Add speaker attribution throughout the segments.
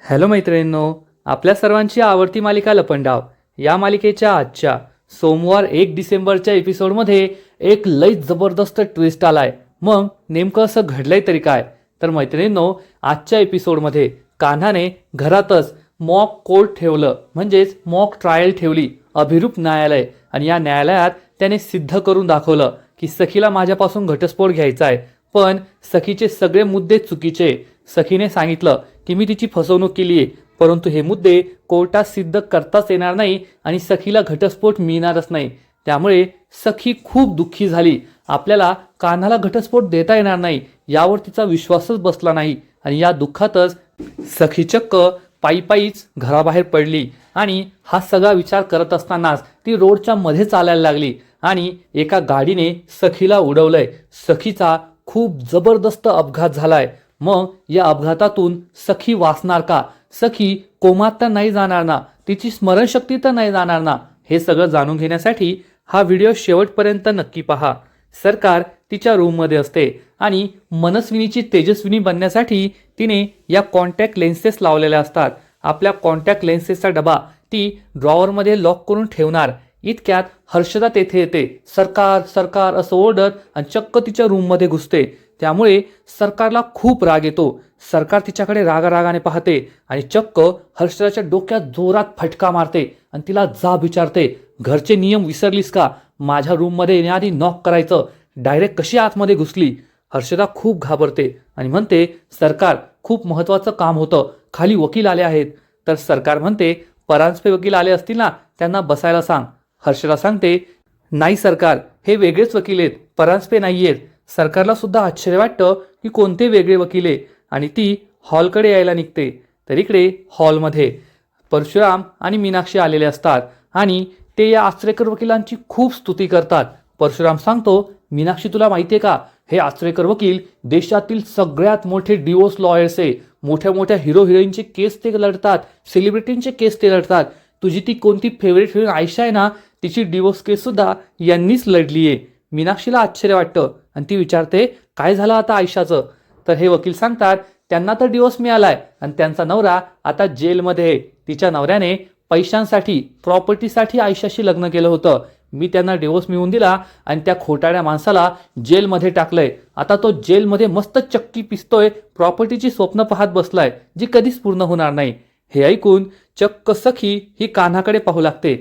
Speaker 1: Hello मैत्रिणींनो आपल्या सर्वांची आवडती मालिका लपंडाव. या मालिकेच्या आजच्या सोमवार एक डिसेंबरच्या एपिसोडमध्ये एक लई जबरदस्त ट्विस्ट आलाय. मग नेमकं असं घडलंय तरी काय? तर मैत्रिणींनो आजच्या एपिसोडमध्ये कान्हाने घरातच मॉक कोर्ट ठेवलं म्हणजेच मॉक ट्रायल ठेवली अभिरूप न्यायालय. आणि या न्यायालयात त्याने सिद्ध करून दाखवलं की सखीला माझ्यापासून घटस्फोट घ्यायचा आहे पण सखीचे सगळे मुद्दे चुकीचे. सखीने सांगितलं की मी तिची फसवणूक केली आहे. परंतु हे मुद्दे कोर्टात सिद्ध करताच येणार नाही आणि सखीला घटस्फोट मिळणारच नाही. त्यामुळे सखी खूप दुःखी झाली. आपल्याला कान्हाला घटस्फोट देता येणार नाही यावर तिचा विश्वासच बसला नाही आणि या दुःखातच सखी चक्क पायी पायीच घराबाहेर पडली आणि हा सगळा विचार करत असतानाच ती रोडच्या मध्ये चालायला लागली आणि एका गाडीने सखीला उडवलंय. सखीचा खूप जबरदस्त अपघात झालाय. मग या अपघातातून सखी वाचणार का? सखी कोमात तर नाही जाणार ना? तिची स्मरणशक्ती तर नाही जाणार ना? हे सगळं जाणून घेण्यासाठी हा व्हिडिओ शेवटपर्यंत नक्की पहा. सरकार तिच्या रूममध्ये असते आणि मनस्विनीची तेजस्विनी बनण्यासाठी तिने या कॉन्टॅक्ट लेन्सेस लावलेल्या असतात. आपल्या कॉन्टॅक्ट लेन्सेसचा डबा ती ड्रॉवरमध्ये लॉक करून ठेवणार. इतक्यात हर्षदा तेथे येते. सरकार सरकार असं ओरडत आणि चक्क तिच्या रूममध्ये घुसते. त्यामुळे सरकारला खूप राग येतो. सरकार तिच्याकडे रागारागाने पाहते आणि चक्क हर्षदाच्या डोक्यात जोरात फटका मारते आणि तिला जाब विचारते घरचे नियम विसरलीस का? माझ्या रूममध्ये येण्याआधी नॉक करायचं. डायरेक्ट कशी आतमध्ये घुसली? हर्षदा खूप घाबरते आणि म्हणते सरकार खूप महत्त्वाचं काम होतं. खाली वकील आले आहेत. तर सरकार म्हणते परांजपे वकील आले असतील ना त्यांना बसायला सांग. हर्षदा सांगते नाही सरकार हे वेगळेच वकील आहेत. परांजपे नाही आहेत सरकारला सुद्धा आश्चर्य वाटतं की कोणते वेगळे वकील आहे. आणि ती हॉलकडे यायला निघते. तर इकडे हॉलमध्ये परशुराम आणि मीनाक्षी आलेले असतात. आणि ते या आचरेकर वकिलांची खूप स्तुती करतात. परशुराम सांगतो मीनाक्षी तुला माहिती आहे का? हे आचरेकर वकील देशातील सगळ्यात मोठे डिवोर्स लॉयर्स आहे. मोठ्या मोठ्या हिरो हिरोईनचे केस ते लढतात. सेलिब्रिटींचे केस ते लढतात. तुझी ती कोणती फेवरेट हिरोईन आयशा आहे ना? तिची डिवोर्स केस सुद्धा यांनीच लढली आहे मीनाक्षीला आश्चर्य वाटतं आणि ती विचारते काय झालं आता आयुष्याचं तर हे वकील सांगतात त्यांना तर डिवोर्स मिळालाय आणि त्यांचा नवरा आता जेलमध्ये आहे. तिच्या नवऱ्याने पैशांसाठी प्रॉपर्टीसाठी आयुष्याशी लग्न केलं होतं. मी त्यांना डिवोर्स मिळवून दिला आणि त्या खोटाड्या माणसाला जेलमध्ये टाकलंय. आता तो जेलमध्ये मस्त चक्की पिसतोय प्रॉपर्टीची स्वप्न पाहत बसलाय जी कधीच पूर्ण होणार नाही. हे ऐकून चक्क सखी ही कान्हाकडे पाहू लागते.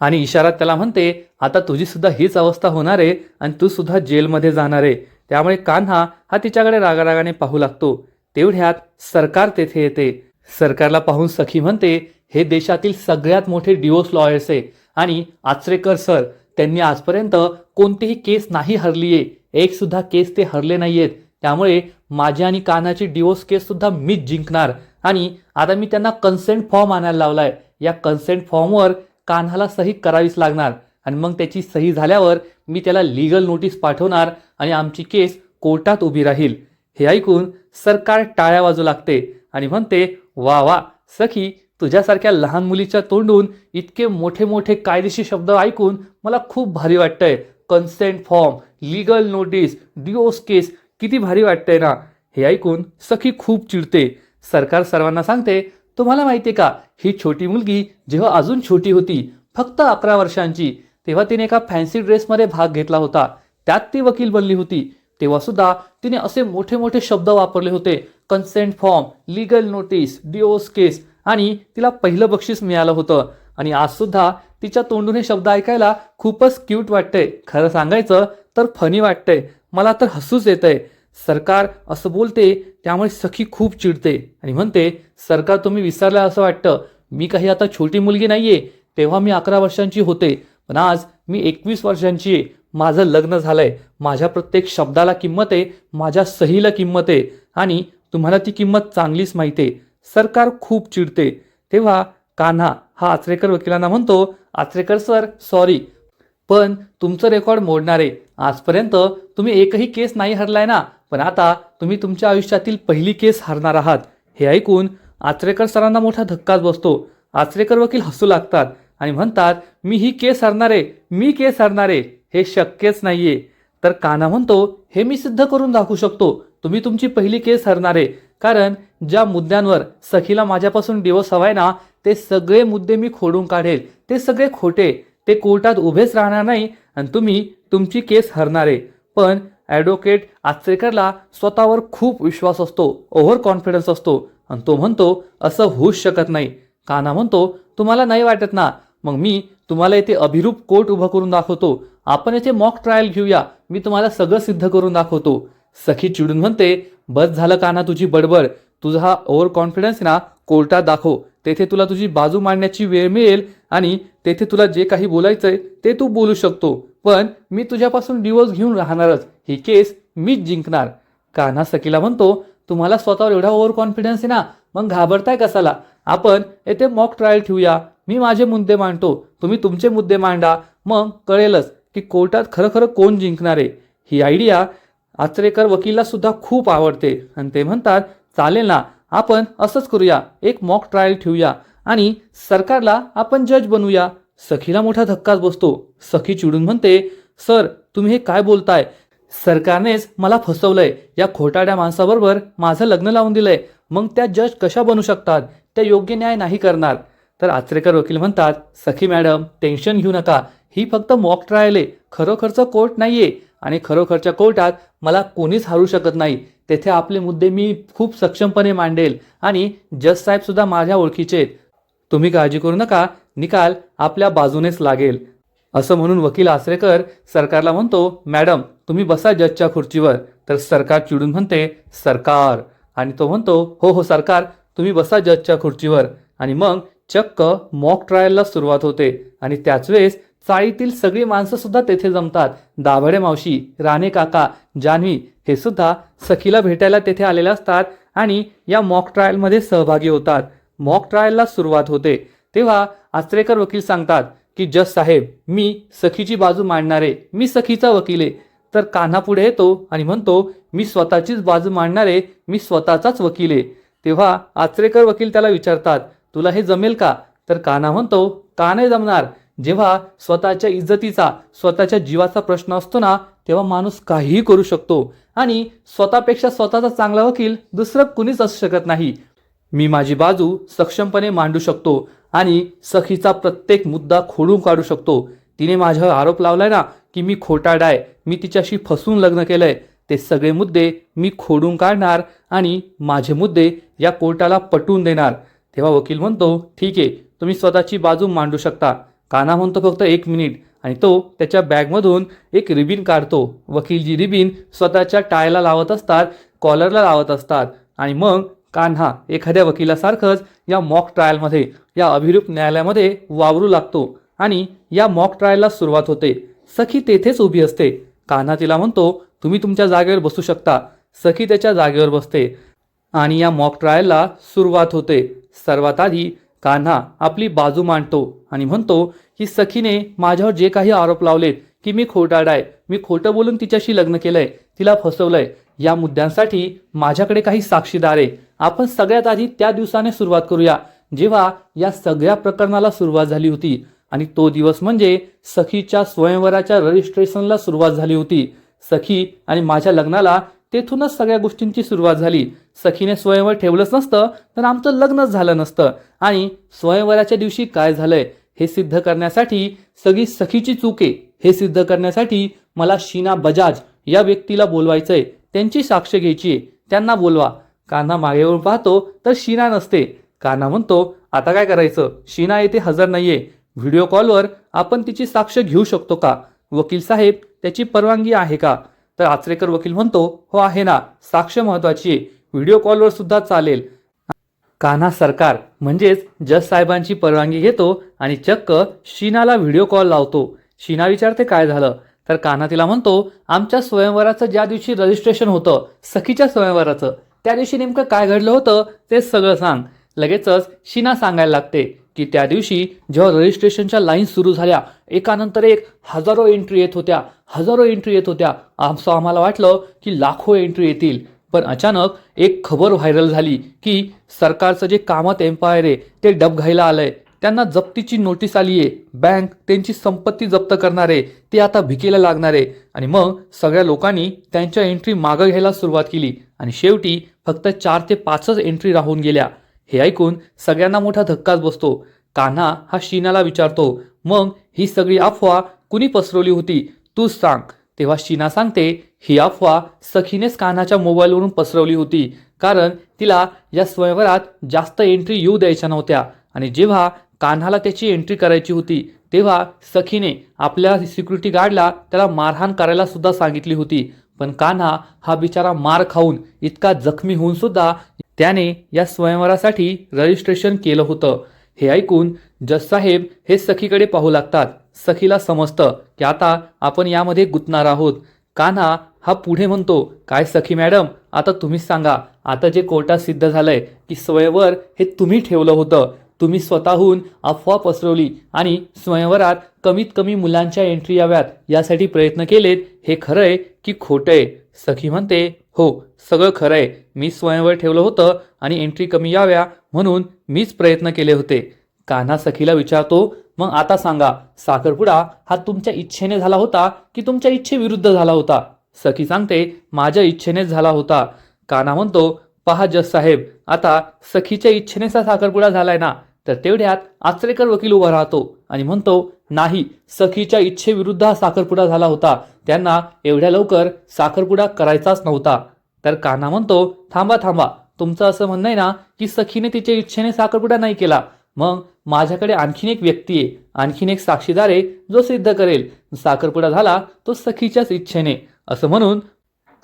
Speaker 1: आणि इशारात त्याला म्हणते आता तुझी सुद्धा हीच अवस्था होणार आहे आणि तू सुद्धा जेलमध्ये जाणार आहे. त्यामुळे कान्हा हा तिच्याकडे रागारागाने पाहू लागतो. तेवढ्यात सरकार तेथे येते. सरकारला पाहून सखी म्हणते हे देशातील सगळ्यात मोठे डिवोर्स लॉयर्स आहे. आणि आचरेकर सर त्यांनी आजपर्यंत कोणतीही केस नाही हरली आहे. एक सुद्धा केस ते हरले नाहीयेत. त्यामुळे माझी आणि कान्हाची डिवोर्स केस सुद्धा मीच जिंकणार. आणि आता मी त्यांना कन्सेंट फॉर्म आणायला लावलाय. या कन्सेंट फॉर्मवर कान्हाला सही करावीच लागणार. आणि मग त्याची सही झाल्यावर मी त्याला लिगल नोटीस पाठवणार आणि आमची केस कोर्टात उभी राहील. हे ऐकून सरकार टाळ्या वाजू लागते आणि म्हणते वा वा सखी तुझ्यासारख्या लहान मुलीच्या तोंडून इतके मोठे मोठे कायदेशीर शब्द ऐकून मला खूप भारी वाटतंय. कन्सेंट फॉर्म लिगल नोटीस डिओस केस किती भारी वाटतंय ना. हे ऐकून सखी खूप चिडते. सरकार सर्वांना सांगते तुम्हाला माहिती आहे का ही छोटी मुलगी जेव्हा अजून छोटी होती फक्त अकरा वर्षांची तेव्हा तिने एका फॅन्सी ड्रेसमध्ये भाग घेतला होता. त्यात ती वकील बनली होती. तेव्हा सुद्धा तिने असे मोठे मोठे शब्द वापरले होते. कन्सेंट फॉर्म लिगल नोटीस डिओस केस आणि तिला पहिलं बक्षीस मिळालं होतं. आणि आज सुद्धा तिच्या तोंडून हे शब्द ऐकायला खूपच क्यूट वाटतंय. खरं सांगायचं तर फनी वाटतंय. मला तर हसूच येतंय. सरकार असं बोलते त्यामुळे सखी खूप चिडते. आणि म्हणते सरकार तुम्ही विसरला असं वाटतं. मी काही आता छोटी मुलगी नाही आहे तेव्हा मी अकरा वर्षांची होते. पण आज मी एकवीस वर्षांची आहे. माझं लग्न झालं आहे माझ्या प्रत्येक शब्दाला किंमत आहे. माझ्या सहीला किंमत आहे. आणि तुम्हाला ती किंमत चांगलीच माहिती आहे. सरकार खूप चिडते. तेव्हा कान्हा हा आचरेकर वकिलांना म्हणतो आचरेकर सर सॉरी पण तुमचं रेकॉर्ड मोडणार. आहे आजपर्यंत तुम्ही एकही केस नाही हरलाय ना. पण आता तुम्ही तुमच्या आयुष्यातील पहिली केस हरणार आहात. हे ऐकून आचरेकर सरांना मोठा धक्काच बसतो. आचरेकर वकील हसू लागतात आणि म्हणतात मी ही केस हरणार आहे मी केस हरणार आहे हे शक्यच नाहीये. तर काना म्हणतो हे मी सिद्ध करून दाखवू शकतो. तुम्ही तुमची पहिली केस हरणार. आहे कारण ज्या मुद्द्यांवर सखीला माझ्यापासून दिवस हवाय ना ते सगळे मुद्दे मी खोडून काढेल. ते सगळे खोटे. ते कोर्टात उभेच राहणार नाही आणि तुम्ही तुमची केस हरणारे. पण ॲडव्होकेट आचरेकरला स्वतःवर खूप विश्वास असतो ओव्हर कॉन्फिडन्स असतो. आणि तो म्हणतो असं होऊच शकत नाही. काना म्हणतो तुम्हाला नाही वाटत ना? मग मी तुम्हाला येथे अभिरूप कोर्ट उभं करून दाखवतो. आपण येथे मॉक ट्रायल घेऊया. मी तुम्हाला सगळं सिद्ध करून दाखवतो. सखी चिडून म्हणते बस झालं काना तुझी बडबड. तुझा हा ओव्हर कॉन्फिडन्स ना कोर्टात दाखव. तेथे तुला तुझी बाजू मांडण्याची वेळ मिळेल आणि तेथे तुला जे काही बोलायचंय ते तू बोलू शकतो. पण मी तुझ्यापासून डिवोर्स घेऊन राहणारच. ही केस मीच जिंकणार. कान्हा सकीला म्हणतो तुम्हाला स्वतःवर एवढा ओव्हर कॉन्फिडन्स आहे ना मग घाबरताय कसाला आपण येथे मॉक ट्रायल ठेवूया. मी माझे मुद्दे मांडतो. तुम्ही तुमचे मुद्दे मांडा. मग कळेलच की कोर्टात खरं खरं कोण जिंकणार आहे. ही आयडिया आचरेकर वकीलला सुद्धा खूप आवडते. आणि ते म्हणतात चालेल ना आपण असंच करूया. एक मॉक ट्रायल ठेवूया. आणि सरकारला आपण जज बनवूया. सखीला मोठा धक्काच बसतो. सखी चिडून म्हणते सर तुम्ही हे काय बोलताय? सरकारनेच मला फसवलंय. या खोटाड्या माणसाबरोबर माझं लग्न लावून दिलंय. मग त्या जज कशा बनू शकतात? त्या योग्य न्याय नाही करणार. तर आचरेकर वकील म्हणतात सखी मॅडम टेन्शन घेऊ नका. ही फक्त मॉक ट्रायल. आहे खरोखरचं कोर्ट नाहीये. आणि खरोखरच्या कोर्टात मला कोणीच हारू शकत नाही. तेथे आपले मुद्दे मी खूप सक्षमपणे मांडेल. आणि जज साहेब सुद्धा माझ्या ओळखीचे आहेत. तुम्ही काळजी करू नका निकाल आपल्या बाजूनेच लागेल. असं म्हणून वकील आसरेकर सरकारला म्हणतो मॅडम तुम्ही बसा जजच्या खुर्चीवर. तर सरकार चिडून म्हणते सरकार. आणि तो म्हणतो हो हो सरकार तुम्ही बसा जजच्या खुर्चीवर. आणि मग चक्क मॉक ट्रायलला सुरुवात होते. आणि त्याच वेळेस चाळीतील सगळी माणसं सुद्धा तेथे जमतात. दाभडे मावशी राणे काका जान्हवी हे सुद्धा सखीला भेटायला तेथे आलेले असतात आणि या मॉक ट्रायलमध्ये सहभागी होतात. मॉक ट्रायलला सुरुवात होते. तेव्हा आचरेकर वकील सांगतात की जज साहेब मी सखीची बाजू मांडणारे मी सखीचा वकील आहे. तर कान्हा पुढे येतो आणि म्हणतो मी स्वतःचीच बाजू मांडणारे मी स्वतःचाच वकील आहे. तेव्हा आचरेकर वकील त्याला विचारतात तुला हे जमेल का? तर कान्हा म्हणतो का नाही जमणार? जेव्हा स्वतःच्या इज्जतीचा स्वतःच्या जीवाचा प्रश्न असतो ना तेव्हा माणूस काहीही करू शकतो. आणि स्वतःपेक्षा स्वतःचा चांगला वकील दुसरं कुणीच असू शकत नाही. मी माझी बाजू सक्षमपणे मांडू शकतो आणि सखीचा प्रत्येक मुद्दा खोडून काढू शकतो. तिने माझ्यावर आरोप लावलाय ना की मी खोटाडाय मी तिच्याशी फसून लग्न केलंय. ते सगळे मुद्दे मी खोडून काढणार आणि माझे मुद्दे या कोर्टाला पटवून देणार. तेव्हा वकील म्हणतो ठीक आहे तुम्ही स्वतःची बाजू मांडू शकता. काना म्हणतो फक्त एक मिनिट आणि तो त्याच्या बॅगमधून एक रिबीन काढतो. वकील जी रिबीन स्वतःच्या टायला लावत असतात कॉलरला लावत असतात आणि मग कान्हा एखाद्या वकिलासारखंच या मॉक ट्रायलमध्ये या अभिरूप न्यायालयामध्ये वावरू लागतो आणि या मॉक ट्रायलला सुरुवात होते. सखी तेथेच उभी असते. कान्हा तिला म्हणतो तुम्ही तुमच्या जागेवर बसू शकता. सखी त्याच्या जागेवर बसते आणि या मॉक ट्रायलला सुरुवात होते. सर्वात आधी कान्हा आपली बाजू मांडतो आणि म्हणतो की सखीने माझ्यावर जे काही आरोप लावलेत की मी खोटाड आहे मी खोटं बोलून तिच्याशी लग्न केलंय तिला फसवलंय या मुद्द्यांसाठी माझ्याकडे काही साक्षीदार आहे. आपण सगळ्यात आधी त्या दिवसाने सुरुवात करूया. जेव्हा या सगळ्या प्रकरणाला सुरुवात झाली होती आणि तो दिवस म्हणजे सखीच्या स्वयंवराच्या रजिस्ट्रेशनला सुरुवात झाली होती. सखी आणि माझ्या लग्नाला तेथूनच सगळ्या गोष्टींची सुरुवात झाली. सखीने स्वयंवर ठेवलंच नसतं तर आमचं लग्नच झालं नसतं. आणि स्वयंवराच्या दिवशी काय झालंय हे सिद्ध करण्यासाठी सगळी सखीची चूक आहे. हे सिद्ध करण्यासाठी मला शीना बजाज या व्यक्तीला बोलवायचंय. त्यांची साक्ष घ्यायची आहे. त्यांना बोलवा. कान्हा मागेवरून पाहतो तर शीना नसते. कान्हा म्हणतो आता काय करायचं? शीना येथे हजर नाहीये. व्हिडिओ कॉलवर आपण तिची साक्ष घेऊ शकतो का? वकील साहेब त्याची परवानगी आहे का? तर आचरेकर वकील म्हणतो हो आहे ना साक्ष महत्वाची आहे. व्हिडिओ कॉलवर सुद्धा चालेल. कान्हा सरकार म्हणजेच जज साहेबांची परवानगी घेतो आणि चक्क शीनाला व्हिडिओ कॉल लावतो. शीना विचारते काय झालं? तर कान्हा तिला म्हणतो आमच्या स्वयंवराचं ज्या दिवशी रजिस्ट्रेशन होतं सखीच्या स्वयंवराचं. त्या दिवशी नेमकं काय घडलं होतं ते सगळं सांग. लगेचच शीना सांगायला लागते की त्या दिवशी जेव्हा रजिस्ट्रेशनच्या लाईन सुरू झाल्या एकानंतर एक हजारो एंट्री येत होत्या हजारो एंट्री येत होत्या. आमचं आम्हाला वाटलं की लाखो एंट्री येतील. पण अचानक एक खबर व्हायरल झाली की सरकारचं जे कामत एम्पायर आहे ते डबघाईला आलंय. त्यांना जप्तीची नोटीस आली आहे. बँक त्यांची संपत्ती जप्त करणार आहे ते आता भिकेला लागणार. आहे आणि मग सगळ्या लोकांनी त्यांच्या एंट्री मागं घ्यायला सुरुवात केली. आणि शेवटी फक्त चार ते पाचच एंट्री राहून गेल्या. हे ऐकून सगळ्यांना मोठा धक्काच बसतो. कान्हा हा शीनाला विचारतो मग ही सगळी अफवा कुणी पसरवली होती? तूच सांग. तेव्हा शीना सांगते ही अफवा सखीनेच कान्हाच्या मोबाईलवरून पसरवली होती. कारण तिला या स्वयंवरात जास्त एंट्री येऊ द्यायच्या नव्हत्या. आणि जेव्हा कान्हाला त्याची एंट्री करायची होती तेव्हा सखीने आपल्या सिक्युरिटी गार्डला त्याला मारहाण करायला सुद्धा सांगितली होती. पण कान्हा हा बिचारा मार खाऊन इतका जखमी होऊन सुद्धा त्याने या स्वयंवरासाठी रजिस्ट्रेशन केलं होतं. हे ऐकून जससाहेब हे सखीकडे पाहू लागतात. सखीला समजतं की आता आपण यामध्ये गुंतणार आहोत. कान्हा हा पुढे म्हणतो काय सखी मॅडम आता तुम्हीच सांगा. आता जे कोर्टात सिद्ध झालंय की स्वयंवर हे तुम्ही ठेवलं होतं. तुम्ही स्वतःहून अफवा पसरवली आणि स्वयंवरात कमीत कमी मुलांच्या एंट्री याव्यात. यासाठी प्रयत्न केलेत. हे खरंय की खोटं. आहे सखी म्हणते हो सगळं खरं आहे. मी स्वयंवर ठेवलं होतं आणि एंट्री कमी याव्या म्हणून मीच प्रयत्न केले होते. कान्हा सखीला विचारतो मग आता सांगा साखरपुडा हा तुमच्या इच्छेने झाला होता की तुमच्या इच्छेविरुद्ध झाला होता? सखी सांगते माझ्या इच्छेनेच झाला होता. कान्हा म्हणतो पहा जस साहेब आता सखीच्या इच्छेनेच हा साखरपुडा झालाय ना. तर तेवढ्यात आचरेकर वकील उभा राहतो आणि म्हणतो नाही सखीच्या इच्छेविरुद्ध हा साखरपुडा झाला होता. त्यांना एवढ्या लवकर साखरपुडा करायचाच नव्हता. तर कान्हा म्हणतो थांबा थांबा. तुमचं असं म्हणणं आहे ना की सखीने तिच्या इच्छेने साखरपुडा नाही केला. मग माझ्याकडे आणखीन एक व्यक्ती आहे. आणखीन एक साक्षीदार आहे जो सिद्ध करेल. साखरपुडा झाला तो सखीच्याच इच्छेने. असं म्हणून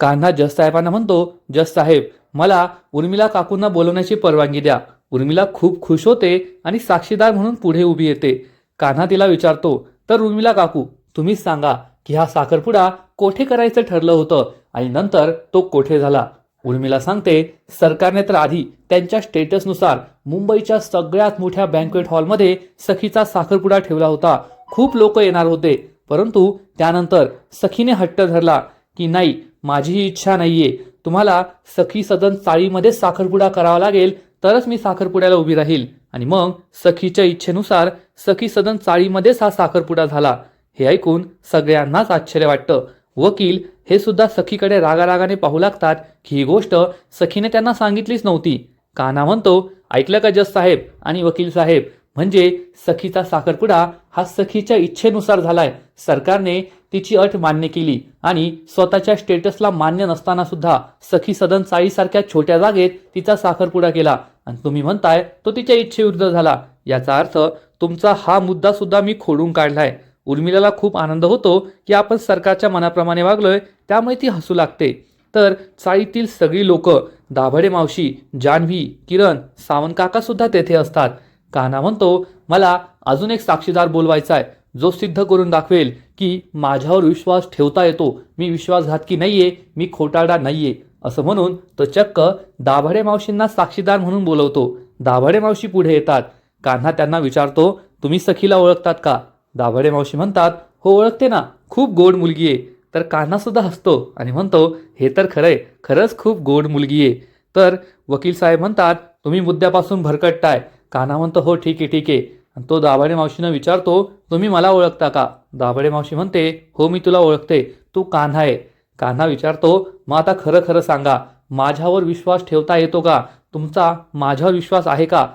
Speaker 1: कान्हा जस साहेबांना म्हणतो जस साहेब मला उर्मिला काकूंना बोलवण्याची परवानगी द्या. उर्मिला खूप खुश होते आणि साक्षीदार म्हणून पुढे उभी येते. कान्हा तिला विचारतो तर उर्मिला काकू तुम्हीच सांगा की हा साखरपुडा कोठे करायचं ठरलं होतं आणि नंतर तो कोठे झाला? उर्मिला सांगते सरकारने तर आधी त्यांच्या स्टेटसनुसार मुंबईच्या सगळ्यात मोठ्या बँक्वेट हॉलमध्ये सखीचा साखरपुडा ठेवला होता. खूप लोक येणार होते परंतु त्यानंतर सखीने हट्ट धरला की नाही माझी ही इच्छा नाहीये. तुम्हाला सखी सदन चाळीमध्ये साखरपुडा करावा लागेल तरच मी साखरपुड्याला उभी राहील. आणि मग सखीच्या इच्छेनुसार सखी सदन चाळीमध्येच हा साखरपुडा झाला. हे ऐकून सगळ्यांनाच आश्चर्य वाटतं. वकील हे सुद्धा सखीकडे रागारागाने पाहू लागतात की ही गोष्ट सखीने त्यांना सांगितलीच नव्हती. काना म्हणतो ऐकलं का जस साहेब आणि वकील साहेब? म्हणजे सखीचा साखरपुडा हा सखीच्या इच्छेनुसार झालाय. सरकारने तिची अट मान्य केली आणि स्वतःच्या स्टेटसला मान्य नसताना सुद्धा सखी सदन चाळीसारख्या छोट्या जागेत तिचा साखरपुडा केला. आणि तुम्ही म्हणताय तो तिच्या इच्छेविरुद्ध झाला. याचा अर्थ तुमचा हा मुद्दा सुद्धा मी खोडून काढलाय. उर्मिलाला खूप आनंद होतो की आपण सरकारच्या मनाप्रमाणे वागलोय त्यामुळे ती हसू लागते. तर चाळीतील सगळी लोक दाभडे मावशी जान्हवी किरण सावंत सुद्धा तेथे असतात. काना म्हणतो मला अजून एक साक्षीदार बोलवायचा आहे जो सिद्ध करून दाखवेल की माझ्यावर विश्वास ठेवता येतो. मी विश्वासघातकी नाहीये मी खोटारडा नाहीये. असं म्हणून तो चक्क दाभडे मावशींना साक्षीदार म्हणून बोलवतो. दाभडे मावशी पुढे येतात. कान्हा त्यांना विचारतो तुम्ही सखीला ओळखतात का? दाभडे मावशी म्हणतात हो ओळखते ना. खूप गोड मुलगी आहे. तर कान्हासुद्धा हसतो आणि म्हणतो हे तर खरंय. खरंच खूप गोड मुलगी आहे. तर वकील साहेब म्हणतात तुम्ही मुद्द्यापासून भरकटताय. कान्हा म्हणतो हो ठीक आहे ठीक आहे. आणि तो दाभाडे मावशीनं विचारतो तुम्ही मला ओळखता का? दाभाडे मावशी म्हणते हो मी तुला ओळखते. तू कान्हा आहे. कान्हा विचारतो मग आता खरं खरं सांगा माझ्यावर विश्वास ठेवता येतो का? तुमचा माझ्यावर विश्वास आहे का?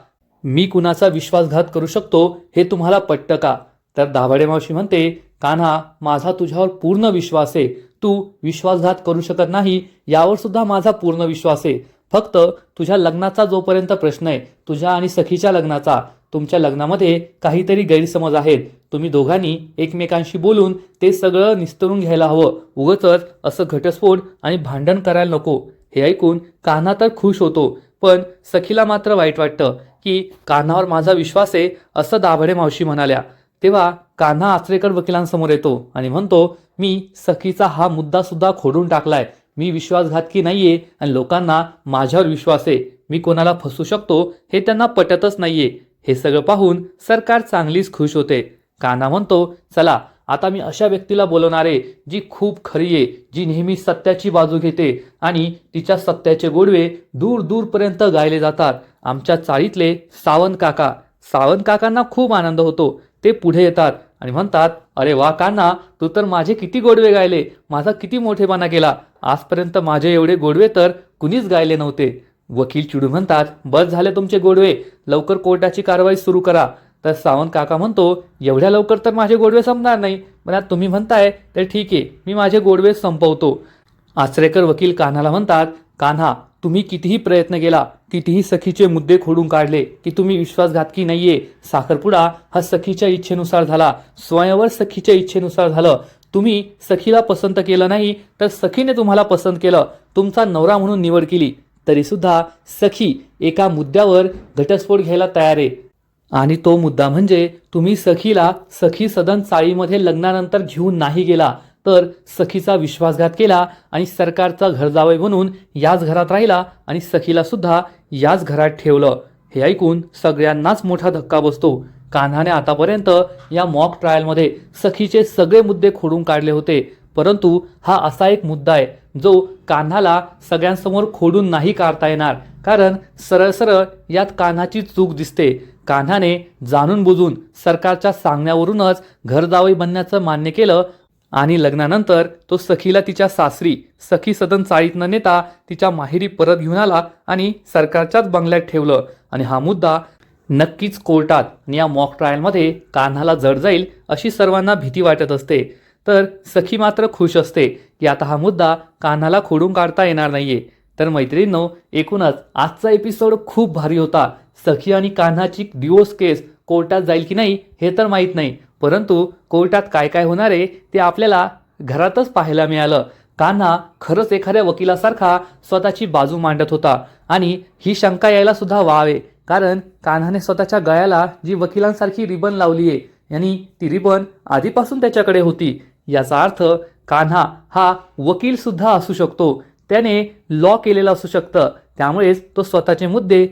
Speaker 1: मी कुणाचा विश्वासघात करू शकतो हे तुम्हाला पटतं का? तर दाभाडे मावशी म्हणते कान्हा माझा तुझ्यावर पूर्ण विश्वास आहे. तू विश्वासघात करू शकत नाही यावर सुद्धा माझा पूर्ण विश्वास आहे. फक्त तुझ्या लग्नाचा जोपर्यंत प्रश्न आहे तुझ्या आणि सखीच्या लग्नाचा तुमच्या लग्नामध्ये काहीतरी गैरसमज आहेत. तुम्ही दोघांनी एकमेकांशी बोलून ते सगळं निस्तरून घ्यायला हवं. उगच असं घटस्फोट आणि भांडण करायला नको. हे ऐकून कान्हा तर खुश होतो. पण सखीला मात्र वाईट वाटतं की कान्हावर माझा विश्वास आहे असं दाभडे मावशी म्हणाल्या. तेव्हा कान्हा आचरेकर वकिलांसमोर येतो आणि म्हणतो मी सखीचा हा मुद्दा सुद्धा खोडून टाकलाय. मी विश्वासघातकी नाहीये आणि लोकांना माझ्यावर विश्वास आहे. मी कोणाला फसू शकतो हे त्यांना पटतच नाहीये. हे सगळं पाहून सरकार चांगलीच खुश होते. कान्हा म्हणतो चला आता मी अशा व्यक्तीला बोलवणार आहे जी खूप खरी आहे जी नेहमी सत्याची बाजू घेते आणि तिच्या सत्याचे गोडवे दूर दूरपर्यंत गायले जातात. आमच्या चाळीतले सावंत काका. सावंत काकांना खूप आनंद होतो. ते पुढे येतात आणि म्हणतात अरे वा कान्हा तू तर माझे किती गोडवे गायले माझा किती मोठेपणा केला. आजपर्यंत माझे एवढे गोडवे तर कुणीच गायले नव्हते. वकील चिडून म्हणतात बस झाले तुमचे गोडवे लवकर कोर्टाची कारवाई सुरू करा. तर सावंत काका म्हणतो एवढ्या लवकर तर माझे गोडवे संपणार नाही पण आता तुम्ही म्हणताय तर ठीक आहे मी माझे गोडवे संपवतो. आचरेकर वकील कान्हाला म्हणतात कान्हा तुम्ही कितीही प्रयत्न केला कितीही सखीचे मुद्दे खोडून काढले की तुम्ही विश्वासघातकी नाहीये. साखरपुडा हा सखीच्या इच्छेनुसार झाला. स्वयंवर सखीच्या इच्छेनुसार झालं. तुम्ही सखीला पसंत केलं नाही तर सखीने तुम्हाला पसंत केलं. तुमचा नवरा म्हणून निवड केली. तरीसुद्धा सखी एका मुद्द्यावर घटस्फोट घ्यायला तयार आहे. आणि तो मुद्दा म्हणजे तुम्ही सखीला सखी सदन चाळीमध्ये लग्नानंतर घेऊन नाही गेला तर सखीचा विश्वासघात केला आणि सरकारचा घर जावई म्हणून याच घरात राहिला आणि सखीला सुद्धा याच घरात ठेवलं. हे ऐकून सगळ्यांनाच मोठा धक्का बसतो. कान्हाने आतापर्यंत या मॉक ट्रायलमध्ये सखीचे सगळे मुद्दे खोडून काढले होते परंतु हा असा एक मुद्दा आहे जो कान्हाला सगळ्यांसमोर खोडून नाही काढता येणार. कारण सरळ सरळ यात कान्हाची चूक दिसते. कान्हाने जाणून बुजून सरकारच्या सांगण्यावरूनच घरजावई बनण्याचं मान्य केलं आणि लग्नानंतर तो सखीला तिच्या सासरी सखी सदन चाळीत न नेता तिच्या माहेरी परत घेऊन आला आणि सरकारच्याच बंगल्यात ठेवलं. आणि हा मुद्दा नक्कीच कोर्टात आणि या मॉक ट्रायलमध्ये कान्हाला जड जाईल अशी सर्वांना भीती वाटत असते. तर सखी मात्र खुश असते. की आता हा मुद्दा कान्हाला खोडून काढता येणार नाहीये. तर मैत्रिणींनो एकूणच आजचा एपिसोड खूप भारी होता. सखी आणि कान्हाची डिवोर्स केस कोर्टात जाईल की नाही हे तर माहीत नाही. परंतु कोर्टात काय काय होणार आहे ते आपल्याला घरातच पाहायला मिळालं. कान्हा खरंच एखाद्या वकिलासारखा स्वतःची बाजू मांडत होता आणि ही शंका यायला सुद्धा आहे. कारण कान्हाने स्वतःच्या गळ्याला जी वकिलांसारखी रिबन लावली आहे आणि ती रिबन आधीपासून त्याच्याकडे होती. याचा अर्थ कान्हा हा वकील सुद्धा असू शकतो. त्याने लॉ केलेलं असू शकतं. त्यामुळेच तो स्वतःचे मुद्दे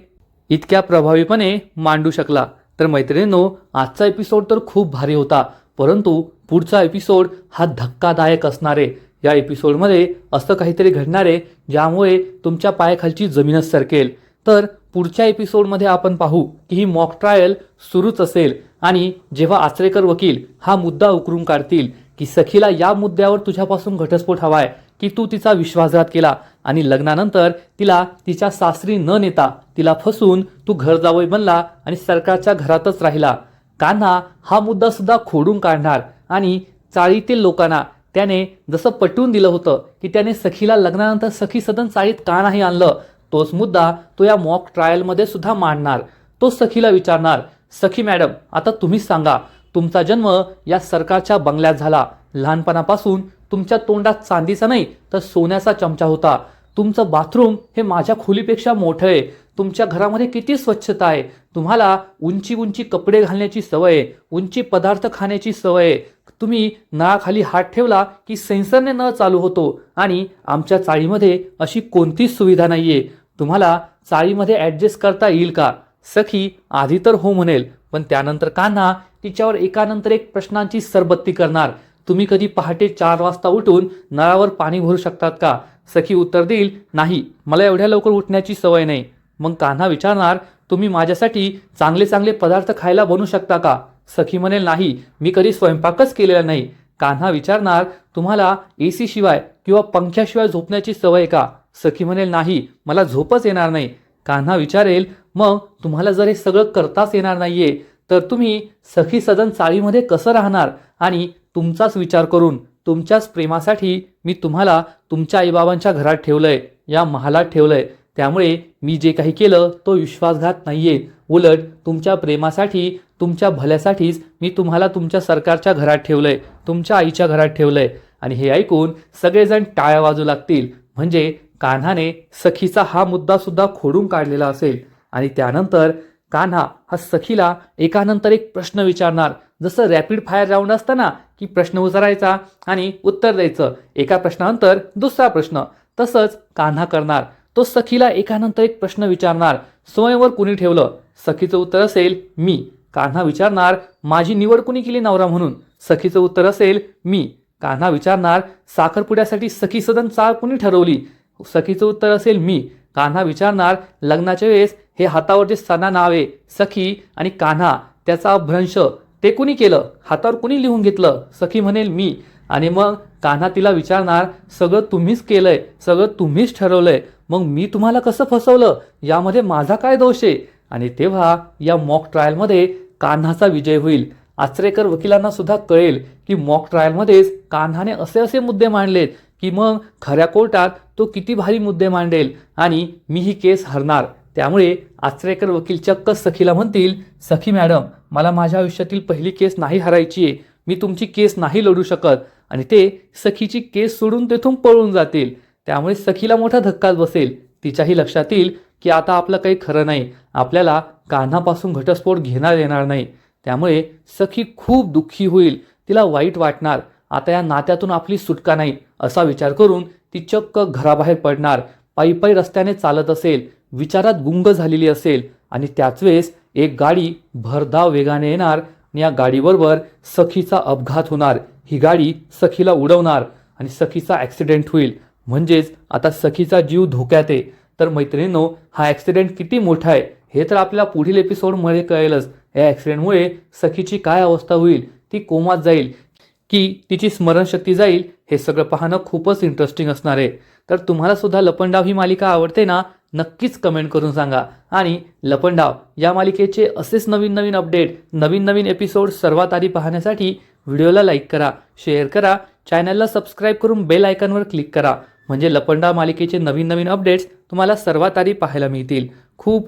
Speaker 1: इतक्या प्रभावीपणे मांडू शकला. तर मैत्रिणींनो आजचा एपिसोड तर खूप भारी होता. परंतु पुढचा एपिसोड हा धक्कादायक असणारे. या एपिसोडमध्ये असं काहीतरी घडणार आहे ज्यामुळे तुमच्या पायाखालची जमीनच सरकेल. तर पुढच्या एपिसोडमध्ये आपण पाहू की ही मॉक ट्रायल सुरूच असेल आणि जेव्हा आचरेकर वकील हा मुद्दा उकरून काढतील की सखीला या मुद्द्यावर तुझ्यापासून घटस्फोट हवाय की तू तिचा विश्वासघात केला आणि लग्नानंतर तिला तिच्या सासरी न नेता तिला फसून तू घर जावई बनला आणि सरकारच्या घरातच राहिला. कान्हा हा मुद्दा सुद्धा खोडून काढणार आणि चाळीतील लोकांना त्याने जसं पटवून दिलं होतं की त्याने सखीला लग्नानंतर सखी सदन चाळीत का नाही आणलं तोच मुद्दा तो या मॉक ट्रायलमध्ये सुद्धा मांडणार. तो सखीला विचारणार सखी मॅडम आता तुम्हीच सांगा तुमचा जन्म या सरकारच्या बंगल्यात झाला. लहानपणापासून तुमच्या तोंडात चांदीचा नाही तर सोन्याचा चमचा होता. तुमचं बाथरूम हे माझ्या खोलीपेक्षा मोठं आहे. तुमच्या घरामध्ये किती स्वच्छता आहे. तुम्हाला उंची उंची कपडे घालण्याची सवय आहे. उंची पदार्थ खाण्याची सवय आहे. तुम्ही नळाखाली हात ठेवला की सेन्सरने नळ चालू होतो आणि आमच्या चाळीमध्ये अशी कोणतीच सुविधा नाही आहे तुम्हाला चाळीमध्ये ॲडजस्ट करता येईल का? सखी आधी तर हो म्हणेल पण त्यानंतर कान्हा तिच्यावर एकानंतर एक प्रश्नांची सरबत्ती करणार. तुम्ही कधी पहाटे चार वाजता उठून नळावर पाणी भरू शकतात का? सखी उत्तर देईल नाही मला एवढ्या लवकर उठण्याची सवय नाही. मग कान्हा विचारणार तुम्ही माझ्यासाठी चांगले चांगले पदार्थ खायला बनवू शकता का? सखी म्हणेल नाही मी कधी स्वयंपाकच केलेला नाही. कान्हा विचारणार तुम्हाला ए सी शिवाय किंवा पंख्याशिवाय झोपण्याची सवय का? सखी म्हणेल नाही मला झोपच येणार नाही. कान्हा विचारेल मग तुम्हाला जर हे सगळं करताच येणार नाहीये तर तुम्ही सखी सदन चाळीमध्ये कसं राहणार? आणि तुमचाच विचार करून तुमच्याच प्रेमासाठी मी तुम्हाला तुमच्या आईबाबांच्या घरात ठेवलंय या महालात ठेवलंय. त्यामुळे मी जे काही केलं तो विश्वासघात नाहीये. उलट तुमच्या प्रेमासाठी तुमच्या भल्यासाठीच मी तुम्हाला तुमच्या सरकारच्या घरात ठेवलंय तुमच्या आईच्या घरात ठेवलंय. आणि हे ऐकून सगळेजण टाळ्या वाजू लागतील. म्हणजे कान्हाने सखीचा हा मुद्दा सुद्धा खोडून काढलेला असेल. आणि त्यानंतर कान्हा हा सखीला एकानंतर एक प्रश्न विचारणार. जसं रॅपिड फायर राऊंड असताना की प्रश्न विचारायचा आणि उत्तर द्यायचं. एका प्रश्नानंतर दुसरा प्रश्न. तसंच कान्हा करणार. तो सखीला एकानंतर एक प्रश्न विचारणार. स्वयंवर कुणी ठेवलं? सखीचं उत्तर असेल मी. कान्हा विचारणार माझी निवड कुणी केली नवरा म्हणून? सखीचं उत्तर असेल मी. कान्हा विचारणार साखरपुड्यासाठी सखी सदन चाळ कुणी ठरवली? सखीचं उत्तर असेल मी. कान्हा विचारणार लग्नाच्या वेळेस हे हातावरचे सना नावे सखी आणि कान्हा त्याचा भ्रंश ते कुणी केलं? हातावर कुणी लिहून घेतलं? सखी म्हणेल मी. आणि मग कान्हा तिला विचारणार सगळं तुम्हीच केलंय सगळं तुम्हीच ठरवलंय मग मी तुम्हाला कसं फसवलं? यामध्ये माझा काय दोष आहे? आणि तेव्हा या मॉक ट्रायलमध्ये कान्हाचा विजय होईल. आचरेकर वकिलांना सुद्धा कळेल की मॉक ट्रायलमध्येच कान्हाने असे असे मुद्दे मांडलेत की मग खऱ्या कोर्टात तो किती भारी मुद्दे मांडेल आणि मी ही केस हरणार. त्यामुळे आचरेकर वकील चक्क सखीला म्हणतील सखी मॅडम मला माझ्या आयुष्यातील पहिली केस नाही हरायची आहे. मी तुमची केस नाही लढू शकत. आणि ते सखीची केस सोडून तेथून पळून जातील. त्यामुळे सखीला मोठा धक्काच बसेल. तिच्याही लक्षात येईल की आता आपलं काही खरं नाही. आपल्याला कान्हापासून घटस्फोट घेणार येणार नाही. त्यामुळे सखी खूप दुःखी होईल. तिला वाईट वाटणार. आता या नात्यातून आपली सुटका नाही असा विचार करून ती चक्क घराबाहेर पडणार पायी पायी रस्त्याने चालत असेल विचारात गुंग झालेली असेल आणि त्याच वेळेस एक गाडी भरधाव वेगाने येणार आणि या गाडीबरोबर सखीचा अपघात होणार. ही गाडी सखीला उडवणार आणि सखीचा ॲक्सिडेंट होईल. म्हणजेच आता सखीचा जीव धोक्यात आहे. तर मैत्रिणींनो हा ॲक्सिडेंट किती मोठा आहे हे तर आपल्याला पुढील एपिसोडमध्ये कळेलच. या ॲक्सिडेंटमुळे सखीची काय अवस्था होईल ती कोमात जाईल. की तिची स्मरणशक्ती जाईल हे सगळं पाहणं खूपच इंटरेस्टिंग असणार आहे. तर तुम्हाला सुद्धा लपंडाव ही मालिका आवडते ना नक्कीच कमेंट करून सांगा. आणि लपंडाव या मालिकेचे असेच नवीन नवीन अपडेट नवीन नवीन एपिसोड सर्वात आधी पाहण्यासाठी व्हिडिओला लाईक करा शेअर करा चॅनलला सबस्क्राईब करून बेल आयकॉनवर क्लिक करा. म्हणजे लपंडाव मालिकेचे नवीन नवीन अपडेट्स तुम्हाला सर्वात आधी पाहायला मिळतील. खूप